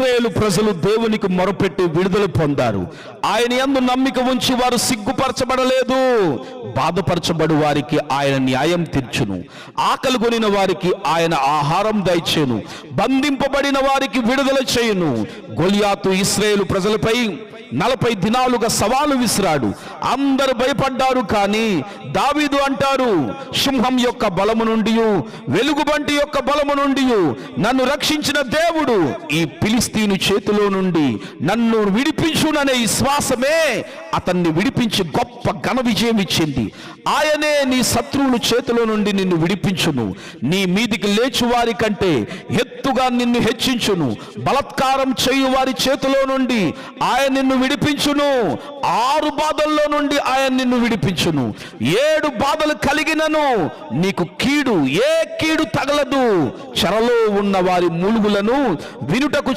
ఇస్రాయేలు ప్రజలు దేవునికి మొరపెట్టి విడుదల పొందారు. ఆయన ఎందు నమ్మిక ఉంచి వారు సిగ్గుపరచబడలేదు. బాధపరచబడు వారికి ఆయన న్యాయం తీర్చును. ఆకలి కొనిన వారికి ఆయన ఆహారం దయచేను బంధింపబడిన వారికి విడుదల చేయును. గొలియాతు ఇస్రాయేలు ప్రజలపై నలభై దినాలుగా సవాలు విసిరాడు. అందరు భయపడ్డారు కానీ దావీదు అంటారు సింహం యొక్క బలము నుండి వెలుగుబంటి యొక్క బలము నుండి నన్ను రక్షించిన దేవుడు ఈ పిలిస్తీను చేతిలో నుండి నన్ను విడిపించుననే విశ్వాసమే అతన్ని విడిపించి గొప్ప ఘన విజయం ఇచ్చింది. ఆయనే నీ శత్రువుల చేతిలో నుండి నిన్ను విడిపించును. నీ మీదికి లేచు వారి కంటే ఎత్తుగా నిన్ను హెచ్చించును. బలత్కారం చేయు వారి చేతిలో నుండి ఆయన నిన్ను విడిపించును. ఆరు బాధల్లో నుండి ఆయన నిన్ను విడిపించును. ఏడు బాధలు కలిగినను. నీకు కీడు ఏ కీడు తగలదు. చెరలో ఉన్న వారి మూలుగులను వినుటకు